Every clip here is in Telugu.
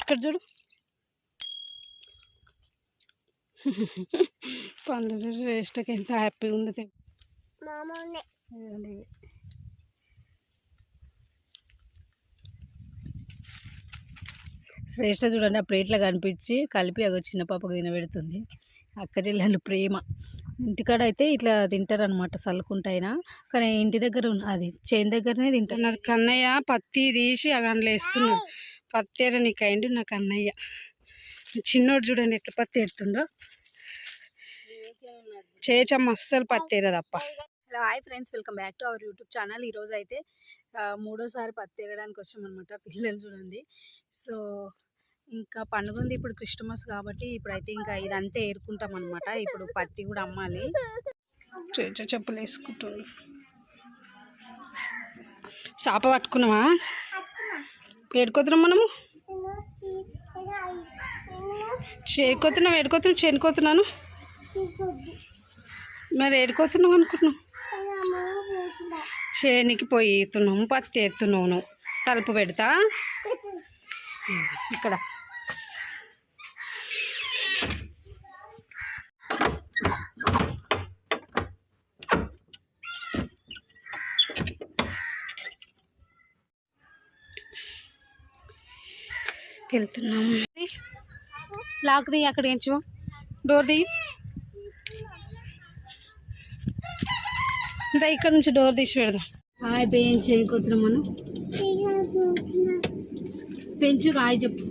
ఇక్కడ చూడు పండ్లు చూడు రేస్ట్కి ఎంత హ్యాపీగా ఉంది. శ్రేష్ఠ చూడండి ఆ ప్లేట్లో కనిపించి కలిపి అగో చిన్న పాపకు తినబెడుతుంది. అక్క చెల్లెళ్ళు ప్రేమ. ఇంటికాడ అయితే ఇట్లా తింటారనమాట చల్లుకుంటైనా కానీ ఇంటి దగ్గర ఉన్న- అది చేను దగ్గరనే తింటున్నారు కన్నయ్య పత్తి తీసి అగండ్లో వేస్తున్నాడు. పత్తి ఏర నీకు అన్నయ్య. చిన్నోడు చూడండి ఎట్లా పత్తి ఎత్తుండో. చేచమ్మ అస్సలు పత్తి ఏరదప్ప hello hi friends. Welcome back to our YouTube channel. ఈరోజు అయితే మూడోసారి పత్తి ఎరడానికి వచ్చామన్నమాట పిల్లలు చూడండి. సో ఇంకా పండుగ ఉంది ఇప్పుడు క్రిస్టమస్ కాబట్టి ఇప్పుడైతే ఇంకా ఇదంతా ఏరుకుంటాం అనమాట ఇప్పుడు పత్తి కూడా అమ్మాలి. చేచ చెప్పులు వేసుకుంటుండు చేప పట్టుకున్నావా? ఏడుకోతున్నాం మనము? చేరుకోతున్నాం ఏడుకోతున్నాం చేరుకోతున్నాను? మరి ఏడుకోతున్నాం అనుకున్నాం చేనికి పోయి ఎత్తున్నాము పత్తి ఎత్తున్నావు నువ్వు. తలుపు పెడతా. ఇక్కడ. వెళ్తున్నాము లాక్ దిగి అక్కడ ఎంచు డోర్ దిగి ఇంకా ఇక్కడ నుంచి డోర్ తీసి పెడదాం. హాయ్ పెంచి చేయకొద్దురా మనం? పెంచు హాయ్ చెప్పు.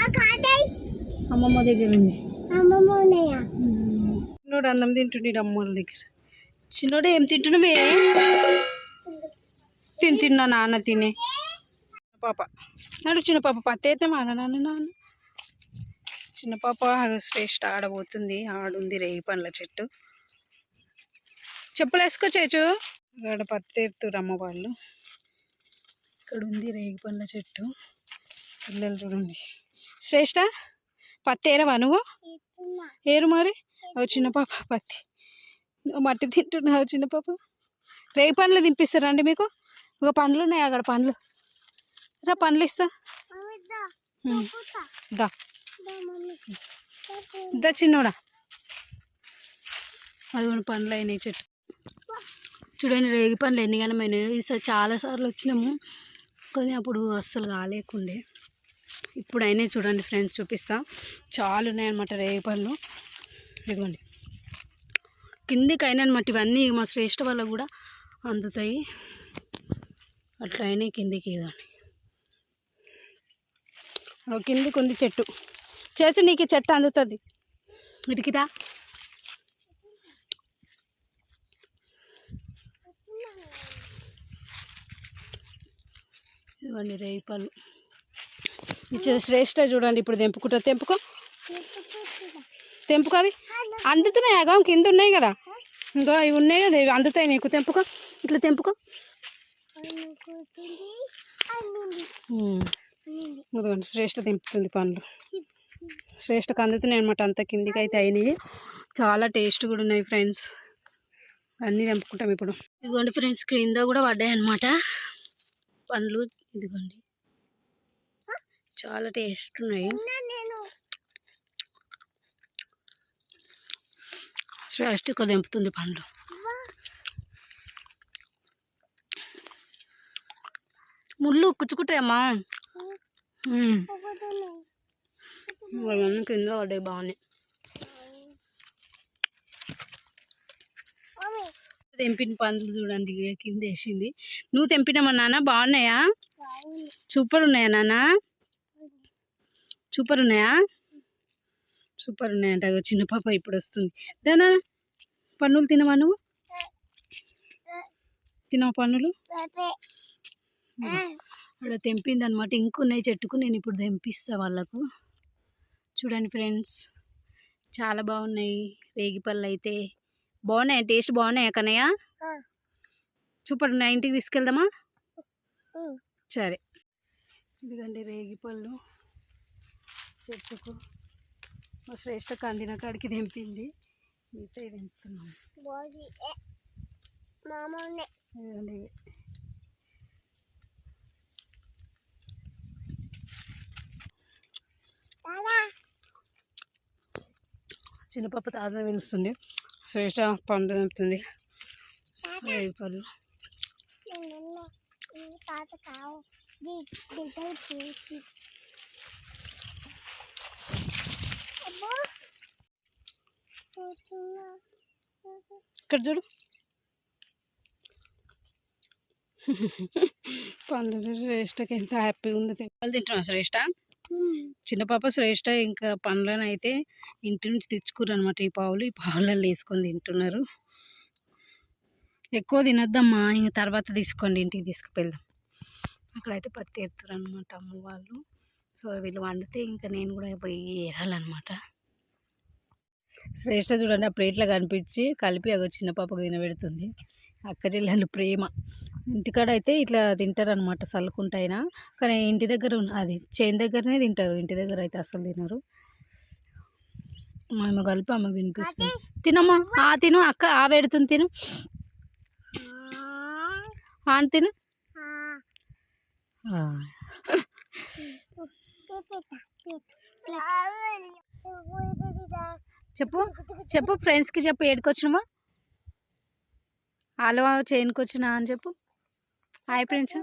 ఆ కాటాయి అమ్మమ్మ దగ్గర ఉంది. చిన్నోడు అన్నం తింటుండే అమ్మోళ్ళ దగ్గర. చిన్నోడు ఏం తింటున్నావే తిని తిన్నా నాన్న తినే. పాప. నాడు చిన్న పాప పత్తేట మా నాన్న నాన్న చిన్న పాప శ్రేష్ఠ ఆడబోతుంది ఆడుంది రేగి పండ్ల చెట్టు. చెప్పులు వేసుకోచేచు ఇక్కడ పత్తేరుతురు అమ్మ వాళ్ళు. ఇక్కడ ఉంది రేగి పండ్ల చెట్టు. పిల్లలు చూడండి. శ్రేష్ఠ పత్తేరవా నువ్వు? ఏరు మరి? ఓ చిన్న పాప పత్తి. మట్టి తింటున్నావు చిన్న పాప. రేగి పండ్లు దింపిస్తారండి మీకు? ఒక పండ్లు ఉన్నాయి అక్కడ పండ్లు. రా పండ్లు ఇస్తా. దా. దా చిన్నోడా. అదిగోండి పండ్లు అయినాయి చెట్టు. చూడండి రేగి పండ్లు ఎన్ని గనమైనాయి ఈసారి చాలాసార్లు వచ్చినాము. కానీ అప్పుడు అస్సలు కాలేకుండే. ఇప్పుడు అయినాయి చూడండి ఫ్రెండ్స్ చూపిస్తా. చాలా ఉన్నాయన్నమాట రేగి పళ్ళు ఇదిగోండి. కిందికి అయినా అనమాట ఇవన్నీ మా శ్రేష్ఠ వాళ్ళకు కూడా. అందుతాయి. అట్లా కిందికి ఇదండి ఓ కిందికి ఉంది చెట్టు. చేసి నీకు చెట్టు అందుతుంది. ఇటుకిరా ఇదిగోండి రేపాలు. ఇచ్చే శ్రేష్ట శ్రేష్ఠ చూడండి ఇప్పుడు తెంపుకుంటా. తెంపుకో. తెంపుకో అవి. అందుతున్నాయి అగం కింద ఉన్నాయి కదా. ఇంకో ఇవి ఉన్నాయి కదా ఇవి అందుతాయి నీకు. తెంపుకో. ఇట్లా తెంపుకో. ఉమ్. ఇదిగోండి శ్రేష్ఠ తెంపుతుంది పండ్లు. శ్రేష్ఠకు అందుతున్నాయి అనమాట అంత కిందికి అయితే అయినాయి. చాలా టేస్ట్ కూడా ఉన్నాయి ఫ్రెండ్స్. అన్నీ తెంపుకుంటాం ఇప్పుడు. ఇదిగోండి ఫ్రెండ్స్ క్రింద కూడా పడ్డాయి అనమాట పండ్లు ఇదిగోండి. చాలా టేస్ట్ ఉన్నాయి. నేను శ్రేష్ఠకు తెంపుతుంది పండ్లు. ముళ్ళు కుచ్చుకుంటాయమ్మా. కింద పడ్డాయి బాగానే. తెంపిన పండ్లు చూడండి కింద వేసింది. నువ్వు తెంపినమా నాన్న? బాగున్నాయా? సూపర్ ఉన్నాయా నాన్న? సూపర్ ఉన్నాయా సూపర్ ఉన్నాయంట చిన్న పాప ఇప్పుడు వస్తుంది. దానా పన్నులు తినవా నువ్వు? తినవా పన్నులు అక్కడ తెంపింది అనమాట ఇంకున్నాయి చెట్టుకు నేను ఇప్పుడు తెంపిస్తా వాళ్ళకు. చూడండి ఫ్రెండ్స్ చాలా బాగున్నాయి. రేగి పళ్ళు అయితే బాగున్నాయి? టేస్ట్ బాగున్నాయా కన్నయ్య? సూపర్ ఉన్నాయి ఇంటికి తీసుకెళ్దామా? సరే. ఇదిగండి రేగి పళ్ళు. చెట్టుకు మా శ్రేష్ఠ కందిన కాడికి తెంపింది. మిగతా తెంపుతున్నాం. ఇదిగోండి. ఇవి. తాదా చిన్నపాప తాత పిలుస్తుంది శ్రేష్ట పండు రేగి పళ్ళు పోతున్నా ఇక్కడ చూడు. పండు చూడు శ్రేష్టకి ఎంత హ్యాపీగా ఉందో. తింటున్నా శ్రేష్ట చిన్న పాప శ్రేష్ట ఇంకా పండ్లను అయితే ఇంటి నుంచి తెచ్చుకుర్రు అనమాట ఈ పావులు. ఈ పావులలో వేసుకొని తింటున్నారు. ఎక్కువ తినొద్దమ్మా ఇంక తర్వాత తీసుకోండి ఇంటికి తీసుకువెళ్దాం అక్కడైతే పత్తి ఎడుతున్నారు అనమాట అమ్మ వాళ్ళు. సో వీళ్ళు వండితే ఇంకా నేను కూడా పోయి ఏరాలన్నమాట శ్రేష్ట చూడండి ఆ ప్లేట్లో కనిపించి కలిపి అగో చిన్న పాపకు తినబెడుతుంది. అక్క ప్రేమ. ఇంటికాడ అయితే ఇట్లా తింటారు అనమాట చల్లుకుంటైనా కానీ ఇంటి దగ్గర ఉన్న- అది చేను దగ్గరనే తింటారు. ఇంటి దగ్గర అయితే అసలు తినరు మేము కలిపి అమ్మకు తినిపిస్తుంది. తినమ్మా. ఆ తిను. అక్క ఆ పెడుతుంది తిను. ఆ తిను. చెప్పు. చెప్పు ఫ్రెండ్స్కి చెప్పు. ఏడుకొచ్చినమా ఆలువా చేయనికి వచ్చినా అని చెప్పు. హాయ్ ఫ్రెండ్స్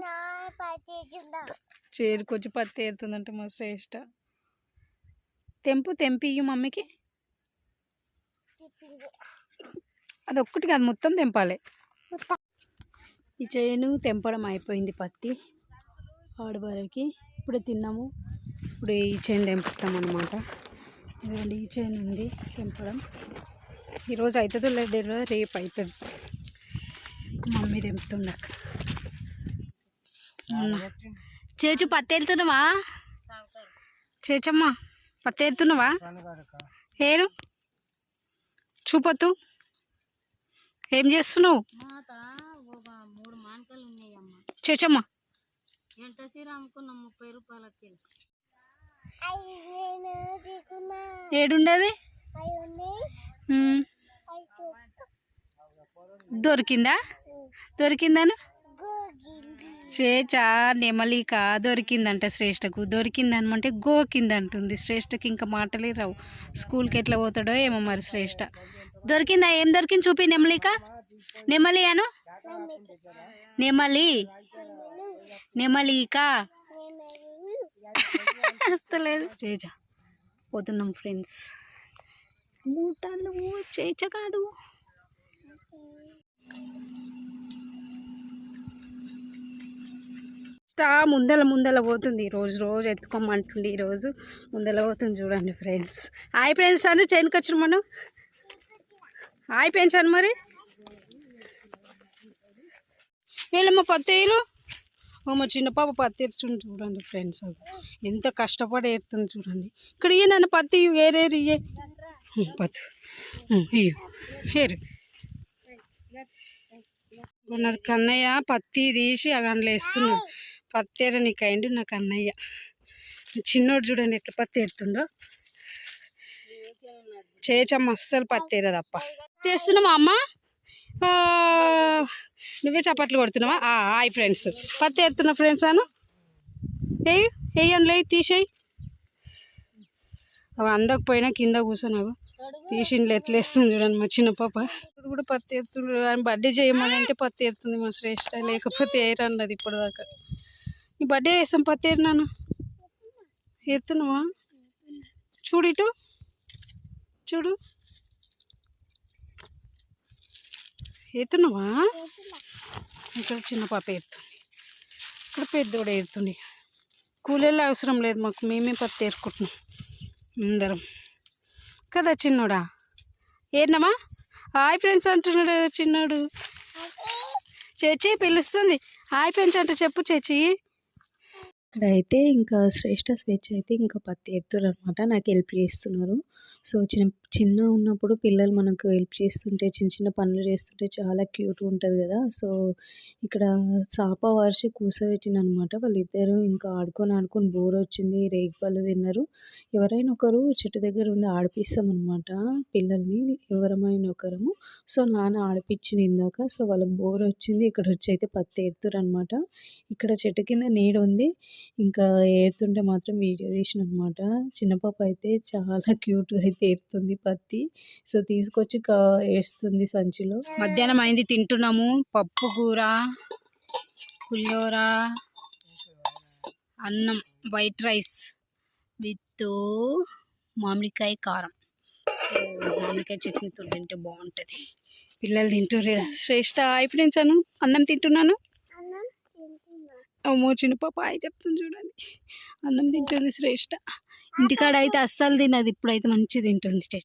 చేరుకొచ్చి పత్తి ఏరుతుందంట మా శ్రేష్ట. తెంపు తెంపి మమ్మీకి. అది ఒక్కటి కాదు మొత్తం తెంపాలి. ఈ చేను తెంపడం అయిపోయింది పత్తి. ఆడు వరకు. ఇప్పుడే తిన్నాము. ఇప్పుడు ఈ చేను తెంపుతాం అనమాట ఇదిగోండి ఈ చేను ఉంది తెంపడం. ఈరోజు అవుతుందో లేదు రేపు అవుతుంది. మమ్మీ తెంపుతుండక చేచు పత్తి వెళ్తున్నావా చేచమ్మా పత్తి వెళ్తున్నావా ఏరు? చూపొద్దు. ఏం చేస్తున్నావు? మూడు మానకాలు ఉన్నాయమ్మా. చేచమ్మా. సీర అమ్ముకున్నాం? ముప్పై ఏడుండేది అవి ఉన్నాయి ఉమ్, అవి చూస్తా దొరికిందా? దొరికిందాను? చేచా నెమలిక దొరికిందంట శ్రేష్టకు దొరికిందనమంటే గోకిందంటుంది. శ్రేష్టకి ఇంకా మాటలే రావు. స్కూల్కి ఎట్లా పోతాడో ఏమో మరి శ్రేష్ట దొరికిందా? ఏం దొరికింది చూపి నెమలిక? నెమలి. అను నెమలి. నెమలిక వస్తలేదు చేచ. పోతున్నాం ఫ్రెండ్స్. మూటలు చేచగాడు స్టా ముందల ముందల పోతుంది. రోజు రోజు ఎత్తుకోమంటుంది. ఈరోజు ముందల పోతుంది చూడండి ఫ్రెండ్స్ హాయ్ ఫ్రెండ్స్ అని చైన్కి వచ్చిన మనం. హాయ్ పెంచాను మరి. వీళ్ళమ్మ పత్తేలు ఓ మా చిన్న పాప పత్తి ఎత్తుతుంది చూడండి ఫ్రెండ్స్ ఎంత కష్టపడి ఎత్తుంది చూడండి. ఇక్కడ ఇయ్య నన్ను పత్తి వేరేరు ఇయ్యే ఉమ్, పత్తి. ఉమ్, ఇయ్యు ఏరు నాకు కన్నయ్య పత్తి తీసి అగండ్లో వేస్తున్నాడు. పత్తి ఏర నీకు అయిండు? నాకు అన్నయ్య. చిన్నోడు చూడండి ఎట్లా పత్తి ఎత్తుండో. చేచమ్మ అస్సలు పత్తి ఏరదు అప్ప తెస్తున్నావా అమ్మ నువ్వే చప్పట్లు కొడుతున్నావా? ఆ, హాయ్ ఫ్రెండ్స్. పత్తి ఎత్తున్నా ఫ్రెండ్స్ అను? వేయి వేయను లే తీసేయి. అందకపోయినా కింద కూర్చోనాగు తీసిండ్లు ఎట్లేస్తుంది చూడండి మా చిన్న పాప. ఇప్పుడు కూడా పత్తి ఎత్తుండ్రు ఆయన బర్త్డే చేయమని అంటే పత్తి ఎత్తుంది మా శ్రేష్ట. లేకపోతే ఏరన్నది ఇప్పటిదాకా. నీ బర్త్డే చేస్తాం పత్తి ఏరినాను ఎత్తున్నావా చూడు ఇటు. చూడు. ఎత్తున్నావా ఇక్కడ చిన్న పాప ఎత్తుంది. ఇక్కడ పెద్దోడు ఎత్తుండి కూలీలు అవసరం లేదు మాకు. మేమే పత్తి ఏరుకుంటున్నాం అందరం. కదా చిన్నోడా? ఏంటమ్మా హాయ్ ఫ్రెండ్స్ అంటున్నాడు చిన్నోడు. చేచి పిలుస్తుంది. హాయ్ ఫ్రెండ్స్ అంటే చెప్పు చేచి. ఇక్కడైతే ఇంకా శ్రేష్ట స్వేచ్ఛ అయితే ఇంకా పత్తి ఎత్తులు అనమాట నాకు హెల్ప్ చేస్తున్నారు. సో చిన్న చిన్న ఉన్నప్పుడు పిల్లలు మనకు హెల్ప్ చేస్తుంటే చిన్న చిన్న పనులు చేస్తుంటే చాలా క్యూట్ ఉంటుంది కదా. సో ఇక్కడ సాప వారిసి కూర్చోబెట్టిన అనమాట వాళ్ళిద్దరూ ఇంకా ఆడుకొని ఆడుకొని బోర్ వచ్చింది. రేగిపళ్ళు తిన్నారు. ఎవరైనా ఒకరు చెట్టు దగ్గర ఉండి ఆడిపిస్తాం అనమాట పిల్లల్ని. ఎవరమైన ఒకరము. సో నాన్న ఆడిపించింది ఇందాక. సో వాళ్ళకి బోర్ వచ్చింది. ఇక్కడ వచ్చి అయితే పత్తి ఏరుతురు అనమాట ఇక్కడ చెట్టు కింద నీడ ఉంది. ఇంకా ఏరుతుంటే మాత్రం వీడియో తీసిన అనమాట చిన్న పాప అయితే చాలా క్యూట్గా అయితే ఏరుతుంది పత్తి సో తీసుకొచ్చి వేస్తుంది సంచిలో. మధ్యాహ్నం అయింది తింటున్నాము. పప్పు కూర పులిహోర అన్నం వైట్ రైస్ విత్ మామిడికాయ కారం. మామిడికాయ చట్నీతో తింటే బాగుంటుంది. పిల్లలు ఈడ. శ్రేష్ట అను అన్నం తింటున్నాను? అన్నం తింటున్నా. అమ్మో చిన్న పాప హాయ్ చెప్తుంది చూడండి. అన్నం తింటుంది శ్రేష్ట. ఇంటికాడ అయితే అస్సలు తినదు. ఇప్పుడైతే మంచిగా తింటుంది